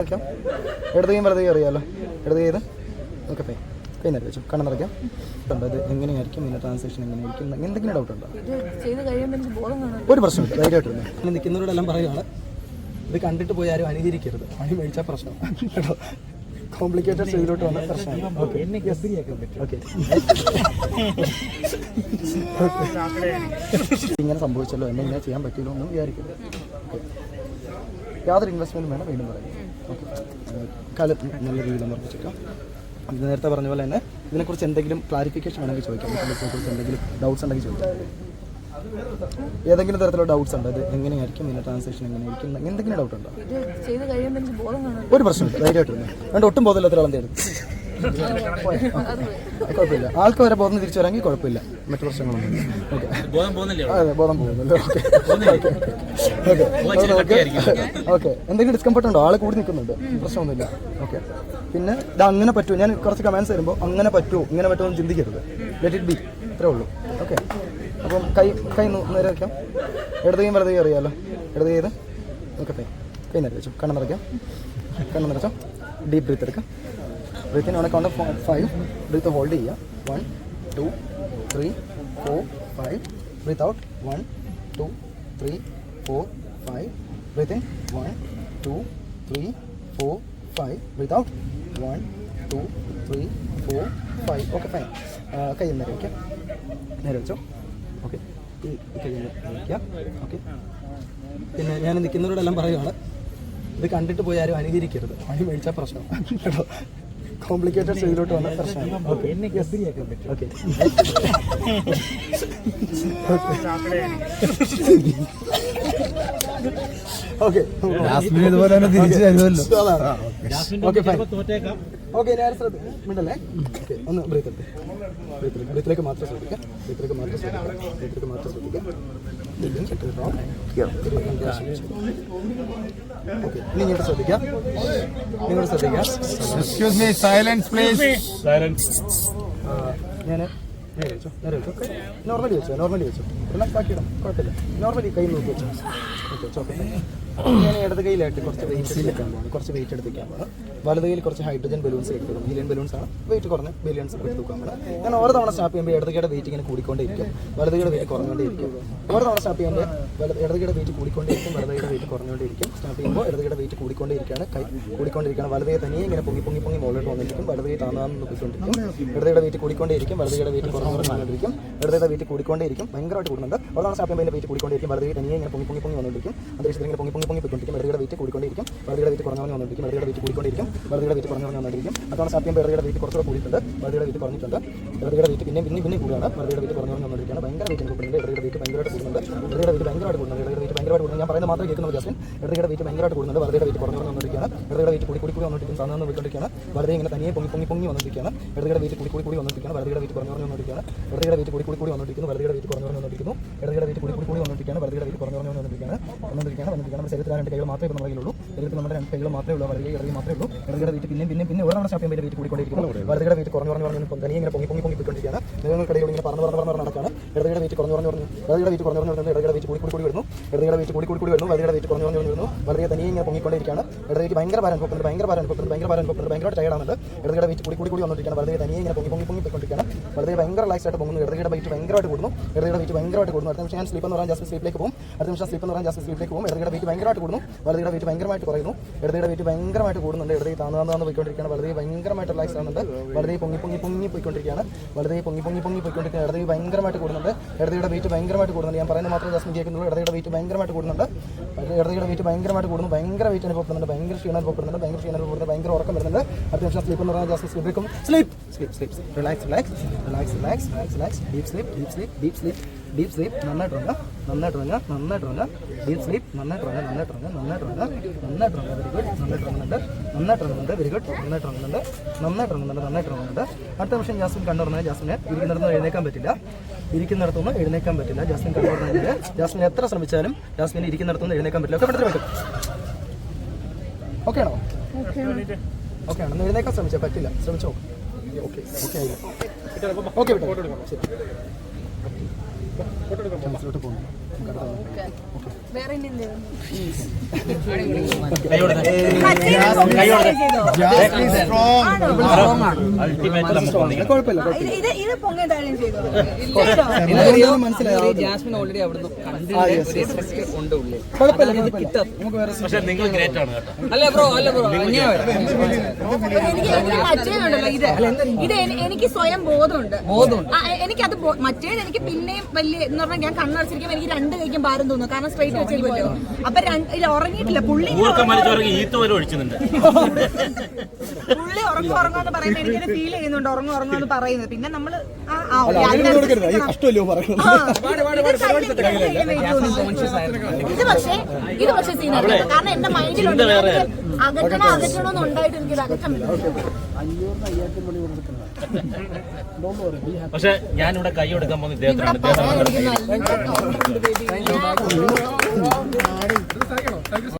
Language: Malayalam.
വയ്ക്കാം. ഇടത് കൈയും വലത് കൈ അറിയാമല്ലോ ഇടത് കൈ ഇത് ഓക്കെ ഫൈൻ കൈ നേരെ വെച്ചു. കണ്ണ് നിറയ്ക്കാം. ഉണ്ട് അത് എങ്ങനെയായിരിക്കും? ഇതിന്റെ ട്രാൻസാക്ഷൻ എങ്ങനെയായിരിക്കും? എന്തെങ്കിലും ഡൗട്ട് ഉണ്ടോ? ഇത് ചെയ്ത് ഒരു പ്രശ്നമില്ല. ധൈര്യമായിട്ടിരുന്നു അങ്ങനെ നിൽക്കുന്നവരോടെല്ലാം പറയുകയാണ് ഇത് കണ്ടിട്ട് പോയി ആരും അനുകരിക്കരുത്. പണി മേടിച്ചാൽ പ്രശ്നം. കേട്ടോ? കോംപ്ലിക്കേറ്റഡ് സ്റ്റേജിലോട്ട് വന്ന പ്രശ്നം ഓക്കെ ഓക്കെ ഇങ്ങനെ സംഭവിച്ചല്ലോ. എന്നെ ഇങ്ങനെ ചെയ്യാൻ പറ്റില്ല ഒന്നും വിചാരിക്കരുത്. യാതൊരു ഇൻവെസ്റ്റ്മെന്റും വേണം വീണ്ടും. പറയാം. ഓക്കെ കാലത്ത് നല്ല രീതിയിൽ ഇത് നേരത്തെ പറഞ്ഞ പോലെ തന്നെ ഇതിനെക്കുറിച്ച് എന്തെങ്കിലും ക്ലാരിഫിക്കേഷൻ വേണമെങ്കിൽ ചോദിക്കാം. ഇതിനെക്കുറിച്ച് എന്തെങ്കിലും ഡൗട്ട്സ് ഉണ്ടെങ്കിൽ ചോദിക്കാം. ഏതെങ്കിലും തരത്തിലുള്ള ഡൗട്ട്സ് ഉണ്ടോ? അത് എങ്ങനെയായിരിക്കും? ഇതിന്റെ ട്രാൻസാക്ഷൻ എങ്ങനെയായിരിക്കും? എന്തെങ്കിലും ഡൗട്ട് ഉണ്ടോ? ഒരു പ്രശ്നമില്ല. ധൈര്യമായിട്ട് അതുകൊണ്ട് ഒട്ടും ബോധമില്ലാത്ത ഒരാളെന്ത് ചെയ്തു കുഴപ്പമില്ല ആൾക്ക് വരെ ബോധം തിരിച്ചു വരാമെങ്കിൽ കുഴപ്പമില്ല. മറ്റു പ്രശ്നങ്ങളൊന്നും ഓക്കെ. ബോധം പോകുന്നില്ലേ അതെ ബോധം പോകുന്നല്ലോ? ഓക്കെ. ഓക്കെ. എന്തെങ്കിലും ഡിസ്കംഫർട്ട് ഉണ്ടോ? ആൾ കൂടി നിൽക്കുന്നുണ്ട്. പ്രശ്നമൊന്നുമില്ല. ഓക്കെ. പിന്നെ ഇത് അങ്ങനെ പറ്റുമോ? ഞാൻ കുറച്ച് കമാൻഡ്സ് വരുമ്പോൾ അങ്ങനെ പറ്റുമോ? ഇങ്ങനെ പറ്റുമോ എന്ന് ചിന്തിക്കരുത്. ലെറ്റ് ഇറ്റ് ബി ഇത്രേ ഉള്ളൂ. ഓക്കെ. അപ്പം കൈ കൈ നേരെ വയ്ക്കാം ഇടത് കൈയും വലത് കൈ അറിയാമല്ലോ ഇടത് കൈ ഓക്കെ കൈ നേരെ വെച്ചു. കണ്ണ് നിറയ്ക്കാം. കണ്ണ് നിറച്ചോ. ഡീപ് ബ്രീത്ത് എടുക്കാം. ബ്രീത്തിന് അവിടെ കൗണ്ട് ഫൈവ് ബ്രീത്ത് ഹോൾഡ് ചെയ്യുക one two three four five breath out one two three four five breath in one two three four five breath out one two three four five okay fine കയ്യിൽ നേരെ വയ്ക്കാം നേരെ വെച്ചോ. ഓക്കെ ഈ കയ്യിൽ വയ്ക്കാം ഓക്കെ പിന്നെ ഞാൻ നിൽക്കുന്നവരോടെല്ലാം പറയുകയാണ് ഇത് കണ്ടിട്ട് പോയി ആരും അനുകരിക്കരുത്. പണി മേടിച്ചാൽ പ്രശ്നം. കേട്ടോ. കോംപ്ലിക്കേറ്റഡ് സ്റ്റേജിലോട്ട് വന്ന പ്രശ്നം ഓക്കെ ഓക്കെ ജാസ്മിൻ ഇതുപോലെ തന്നെ തിരിച്ചു തരുമല്ലോ. ഓക്കെ ഫൈൻ ഓക്കെ ഞാൻ ശ്രദ്ധ. മിണ്ടല്ലേ? ഒന്ന് ബ്രീത്ത് എടുത്ത് ബ്രീത്ത് ബ്രീത്തിലേക്ക് മാത്രം ശ്രദ്ധിക്കാം. ബ്രീത്തിലേക്ക് മാത്രം ശ്രദ്ധിക്കാം. ബ്രീത്തിലേക്ക് മാത്രം ശ്രദ്ധിക്കാം. ഓക്കെ ഇനി ഇങ്ങോട്ട് ശ്രദ്ധിക്കാം. ഇങ്ങോട്ട് ശ്രദ്ധിക്കാം. എക്സ്ക്യൂസ് മീ സൈലൻസ് പ്ലീസ് ഞാൻ നേരെ വെച്ചോ. വെച്ചോ നോർമലി വെച്ചോ നോർമലി വെച്ചോ. റിലാക്സ് ആക്കിയിടാം കുഴപ്പമില്ല. നോർമലി കൈ നോക്കി വെച്ചോ. വെച്ചോ ഓക്കെ. ഇടത് കയ്യിലായിട്ട് കുറച്ച് വെയിറ്റ് എടുക്കാൻ പോകണം കുറച്ച് വെയിറ്റ് എടുത്തിക്കാൻ പോകണം വലത് കയ്യിൽ കുറച്ച് ഹൈഡ്രജൻ ബലൂൺസ് എടുക്കണം ഹീലിയൻ ബലൂൺസ് ആണ്. വെയിറ്റ് കുറഞ്ഞ ബലൂൺസ് എടുത്ത് വെക്കാൻ പോകണം ഞാൻ ഓരോ തവണ സ്റ്റാപ്പ് ചെയ്യുമ്പോൾ ഇടതുകയുടെ വെയിറ്റ് ഇങ്ങനെ കൂടിക്കൊണ്ടേയിരിക്കും. വലതുകയുടെ വെയിറ്റ് കുറഞ്ഞുകൊണ്ടേയിരിക്കും. ഓരോ തവണ സ്റ്റാപ്പ് ചെയ്യുമ്പോൾ ഇടത് ഇടതുകയുടെ വെയിറ്റ് കൂടിക്കൊണ്ടേയിരിക്കും. വലതുകയുടെ വെയിറ്റ് കുറഞ്ഞുകൊണ്ടേയിരിക്കും. സ്റ്റാപ്പ് ചെയ്യുമ്പോൾ ഇടതുകയുടെ വെയിറ്റ് കൂടിക്കൊണ്ടേയിരിക്കുകയാണ് കൈ കൂടിക്കൊണ്ടിരിക്കുകയാണ് വലതേ തനിയെ ഇങ്ങനെ പൊങ്ങി പൊങ്ങി പൊങ്ങി മുകളിലോട്ട് വന്നിരിക്കും. വലതുകൈ താന്നാന്ന് പോയിക്കൊണ്ടിരിക്കും. ഇടതുകയുടെ വെയിറ്റ് കൂടിക്കൊണ്ടേയിരിക്കും. വലതുകയുടെ വെയിറ്റ് കുറഞ്ഞു കുറഞ്ഞുകൊണ്ടിരിക്കും ഇടതുകയുടെ വെയിറ്റ് കൂടിക്കൊണ്ടേയിരിക്കും. ഭയങ്കരമായിട്ട് കൂടുന്നുണ്ട്. ഓരോ തവണ സ്റ്റാപ്പ് ചെയ്യുമ്പോൾ വെയിറ്റ് കൂടിക്കൊണ്ടിരിക്കും വലതുകൈ തനിയെ ഇങ്ങനെ പൊങ്ങി പൊങ്ങി പൊങ്ങി വന്നുകൊണ്ടിരിക്കും അന്തരീക്ഷത്തിൽ ഇങ്ങനെ പൊങ്ങി പൊങ്ങി പൊങ്ങി പോയിക്കൊണ്ടിരിക്കും വെറുതെ വെയിറ്റ് കൂടിക്കൊണ്ടിരിക്കും വെറുതെ വെയിറ്റ് കുറഞ്ഞു വന്നുകൊണ്ടിരിക്കും വെറുതെ വെയിറ്റ് കൂടിക്കൊണ്ടിരിക്കും വെറുതെ വെയിറ്റ് കുറഞ്ഞു വന്നുകൊണ്ടിരിക്കും അതാണ് സത്യം വെറുതെ വെയിറ്റ് കുറച്ചുകൂടെ കൂടിയിട്ടുണ്ട് വെറുതെ വെയിറ്റ് കുറഞ്ഞിട്ടുണ്ട് വെറുതെ വെയിറ്റ് പിന്നെ പിന്നെ പിന്നെ കൂടുകയാണ് വെറുതെ വെയിറ്റ് കുറഞ്ഞു വന്നിരിക്കുകയാണ് ഭയങ്കര വെയിറ്റ് കൂടുന്നുണ്ട് വെറുതെ വെയിറ്റ് ഭയങ്കരമായിട്ട് കൂടുന്നുണ്ട് വെറുതെ വെയിറ്റ് ഭയങ്കരമായിട്ട് കൂടുന്നുണ്ട് ഭയങ്കരമായിട്ട് കൂടുന്നു. ഞാൻ പറയുന്നത് മാത്രമേ കേൾക്കുന്നത് ജാസ്മിൻ ഇടതുകയുടെ വെയിറ്റ് ഭയങ്കരമായിട്ട് കൂടുന്നുണ്ട്. വലതുകയുടെ വെയിറ്റ് കുറഞ്ഞു വന്നുകൊണ്ടിരിക്കുകയാണ്. ഇടതുകയുടെ വെയിറ്റ് കൂടി കൂടി കൂടി വന്നിരിക്കും സാധാരണ പോയിക്കൊണ്ടിരിക്കുകയാണ് വളരെ ഇങ്ങനെ തനിയെ പൊങ്ങി പൊങ്ങി പൊങ്ങി വന്നിരിക്കുകയാണ് ഇടതുകയുടെ വെയിറ്റ് കൂടി കൂടി കൂടി വന്നിരിക്കുകയാണ് വലതുകയുടെ വെയിറ്റ് കുറഞ്ഞു വന്നിരിക്കുകയാണ് ഇടതുകയുടെ വെയിറ്റ് കൂടി കൂടി കൂടി വന്നിരിക്കുന്നു വലതുകയുടെ വെയിറ്റ് കുറഞ്ഞു വന്നിരിക്കുന്നു ഇടതുകയുടെ വെയിറ്റ് കൂടി കൂടി കൂടി വന്നിരിക്കുകയാണ് വലതുകയുടെ വെയിറ്റ് കുറഞ്ഞു വന്നിരിക്കുകയാണ് വന്നിരിക്കുകയാണ് വന്നിരിക്കുകയാണ് നമ്മുടെ ശരീരത്തിൽ രണ്ട് കൈകൾ മാത്രമേ ഇപ്പോൾ നമ്മുടെ കയ്യിലുള്ളൂ. ശരീരത്തിൽ നമ്മുടെ രണ്ട് കൈകൾ മാത്രമേ ഉള്ളൂ. വലതുകൈ ഇടയിൽ മാത്രമേ ഉള്ളൂ. ഇടതുകയുടെ വെയിറ്റ് പിന്നെ പിന്നെ പിന്നെ ഒരു സ്റ്റാപ്പ് ചെയ്യുമ്പോൾ വെയിറ്റ് കൂടിക്കൊണ്ടിരിക്കുന്നു വലതുകയുടെ വെയിറ്റ് കുറഞ്ഞു കുറഞ്ഞു പറഞ്ഞു തനിയെ ഇങ്ങനെ പൊങ്ങി പൊങ്ങി പൊങ്ങി പോയിക്കൊണ്ടിരിക്കുകയാണ്. നിങ്ങൾക്കിടയിൽ ഇങ്ങനെ പറഞ്ഞു പറഞ്ഞു പറഞ്ഞു നടക്കുകയാണ്. ഇടതുകയുടെ വെയിറ്റ് കുറഞ്ഞു പറഞ്ഞു പറഞ്ഞു വലതുകയുടെ വെയിറ്റ് കുറഞ്ഞു വരുന്നു ഇടതുകയുടെ വെയിറ്റ് കൂടി കൂടി വരുന്നു. ഇടതുകയുടെ വെയിറ്റ് കൂടി കൂടി കൂടി വരുന്നു. വലിയ വെയിറ്റ് കുറഞ്ഞു കുറഞ്ഞു വരുന്നു. വളരെ തനിയെ ഇങ്ങനെ പൊങ്ങിക്കൊണ്ടിരിക്കുകയാണ് ഇടതുകൈക്ക് ഭയങ്കര ഭാരം അനുഭവപ്പെടുന്നത് ഭയങ്കര ഭാരം അനുഭവപ്പെടുന്നത് ഭയങ്കര ഭാരം അനുഭവപ്പെടുന്നത് ഭയങ്കര ടയർഡാണുണ്ട് ഇടതുകയുടെ വെയിറ്റ് കൂടി കൂടി കൂടി വളരെ തനിയെ ഇങ്ങനെ പൊങ്ങി പൊങ്ങി പൊങ്ങി പോയിക്കൊണ്ടിരിക്കുകയാണ് വളരെ ഭയങ്കര റിലാക്സ് ആയിട്ട് പോകുന്നു ഇടതുകയുടെ വെയിറ്റ് ഭയങ്കരമായിട്ട് കൂടുന്നു. ഇടതുകയുടെ വെയിറ്റ് ഭയങ്കരമായിട്ട് കൂടുന്നു. അടുത്ത നിമിഷം ഞാൻ സ്ലീപ്പ് എന്ന് പറയാൻ ജസ്റ്റ് സ്ലീപ്പിലേക്ക് പോകും. അടുത്ത നിമിഷം സ്ലീപ്പ് എന്ന് പറയാൻ ജസ്റ്റ് സ്ലീപ്പിലേക്ക് പോകും. ഇടതുകയുടെ വെയിറ്റ് ഭയങ്കരമായിട്ട് കൂടുന്നു. വളരെ വെയിറ്റ് ഭയങ്കരമായിട്ട് കുറയുന്നു. ഇടതുകയുടെ വെയിറ്റ് ഭയങ്കരമായിട്ട് കൂടുന്നുണ്ട്. ഇടതുകൈ താന്ന് താന്ന് പോയിക്കൊണ്ടിരിക്കുകയാണ്. വളരെ ഭയങ്കരമായിട്ട് റിലാക്സ് ആവുന്നുണ്ട് വളരെ പൊങ്ങി പൊങ്ങി പൊങ്ങി പോയിക്കൊണ്ടിരിക്കുകയാണ്. വളരെ പൊങ്ങി പൊങ്ങി പൊങ്ങി പോയിക്കൊണ്ടിരിക്കുകയാണ്. ഇടതുകൈ ഭയങ്കരമായിട്ട് കൂടുന്നുണ്ട്. ഇടതുകയുടെ വെയിറ്റ് ഭയങ്കരമായിട്ട് കൂടുന്നുണ്ട്. ഞാൻ പറയുന്നത് മാത്രമേ ജസ്റ്റ് കേൾക്കുന്നുള്ളൂ. ഇടതുകയുടെ വെയിറ്റ് ഭയങ്കരമായിട്ട് കൂടുന്നുണ്ട്. ഇടതുകയുടെ വെയിറ്റ് ഭയങ്കരമായിട്ട് കൂടുന്നു. ഭയങ്കര വെയിറ്റ് അനുഭവപ്പെടുന്നുണ്ട് ഭയങ്കര ക്ഷീണം അനുഭവപ്പെടുന്നുണ്ട് ഭയങ്കര ക്ഷീണം അനുഭവപ്പെടുന്നത് ഭയങ്കര ഉറക്കം വരുന്നുണ്ട്. അടുത്ത നിമിഷം സ്ലീപ്പ് എന്ന് പറഞ്ഞാൽ just sleep sleep sleep sleep relax relax relax relax relax relax deep sleep deep sleep deep sleep deep sleep നന്നായിട്ട് ഉറങ്ങുക. നന്നായിട്ട് ഉറങ്ങുക. നന്നായിട്ട് ഉറങ്ങുക. ഡീപ് സ്ലീപ്പ് നന്നായിട്ട് ഉറങ്ങുക. നന്നായിട്ട് ഉറങ്ങുക. നന്നായിട്ട് ഉറങ്ങുക. നന്നായിട്ട് ഉറങ്ങുക വെരി ഗുഡ് നന്നായിട്ട് ഉറങ്ങുന്നുണ്ട്. നന്നായിട്ട് ഉറങ്ങുന്നുണ്ട് വെരി ഗുഡ് നന്നായിട്ട് ഉറങ്ങുന്നുണ്ട്. നന്നായിട്ട് ഉറങ്ങുന്നുണ്ട്. നന്നായിട്ട് ഉറങ്ങുന്നുണ്ട്. അടുത്ത നിമിഷം ജാസ്മിൻ കണ്ടുറങ്ങുന്നത് ജാസ്മിന് ഇരിക്കുന്നിടത്ത് എഴുന്നേക്കാൻ പറ്റില്ല. ഇരിക്കുന്നിടത്തുനിന്ന് എഴുന്നേക്കാൻ പറ്റില്ല. ജാസ്മിൻ കണ്ടുറങ്ങുന്നതിൽ ജാസ്മിൻ എത്ര ശ്രമിച്ചാലും ജാസ്മിൻ ഇരിക്കുന്നിടത്തുനിന്ന് എഴുന്നേക്കാൻ പറ്റില്ല. ഒക്കെ പെട്ടെന്ന് പറ്റും ഓക്കെ ആണോ ഓക്കെ ആണോ എഴുന്നേക്കാൻ ശ്രമിച്ചാൽ പറ്റില്ല. ശ്രമിച്ചോ? ഓക്കെ ഓക്കെ ആയില്ല? ഓക്കെ വിട്ടോ. ശരി. പോകുന്നു ജാസ്മിൻ ഓൾറെഡി നിങ്ങൾ ഗ്രേറ്റ് ആണ് കേട്ടോ അല്ല ബ്രോ അല്ല ബ്രോ എനിക്ക് സ്വയം ബോധമുണ്ട് ബോധമുണ്ട്. എനിക്കത് മറ്റേത് എനിക്ക് പിന്നെയും വലിയ എന്ന് പറഞ്ഞാൽ ഞാൻ കണ്ണടച്ചിരിക്കുമ്പോൾ എനിക്ക് രണ്ട് കൈക്കും ഭാരം തോന്നുന്നു. കാരണം സ്ട്രൈറ്റ് വെച്ചേക്കുമല്ലോ അപ്പൊ ഉറങ്ങിയിട്ടില്ല. പുള്ളി ഈത്ത വരെ ഒഴിച്ചുന്നുണ്ട് പുള്ളി ഉറങ്ങും ഉറങ്ങുമെന്ന് പറയുമ്പോൾ എനിക്കത് ഫീൽ ചെയ്യുന്നുണ്ട്. ഉറങ്ങും ഉറങ്ങുമെന്ന് പറയുന്നത്. പിന്നെ നമ്മൾ പറയുന്നത്? ഇത് പക്ഷേ ഇത് പക്ഷേ സീനല്ല കാരണം എന്റെ മൈൻഡിലുണ്ട് അകറ്റണോ അകറ്റണോ ഉണ്ടായിട്ട് എനിക്ക് അകറ്റം പക്ഷെ ഞാനിവിടെ കൈ കൊടുക്കാൻ പോകുന്ന ഇവിടെ ഇദ്ദേഹത്തിനാണ്. ഇദ്ദേഹം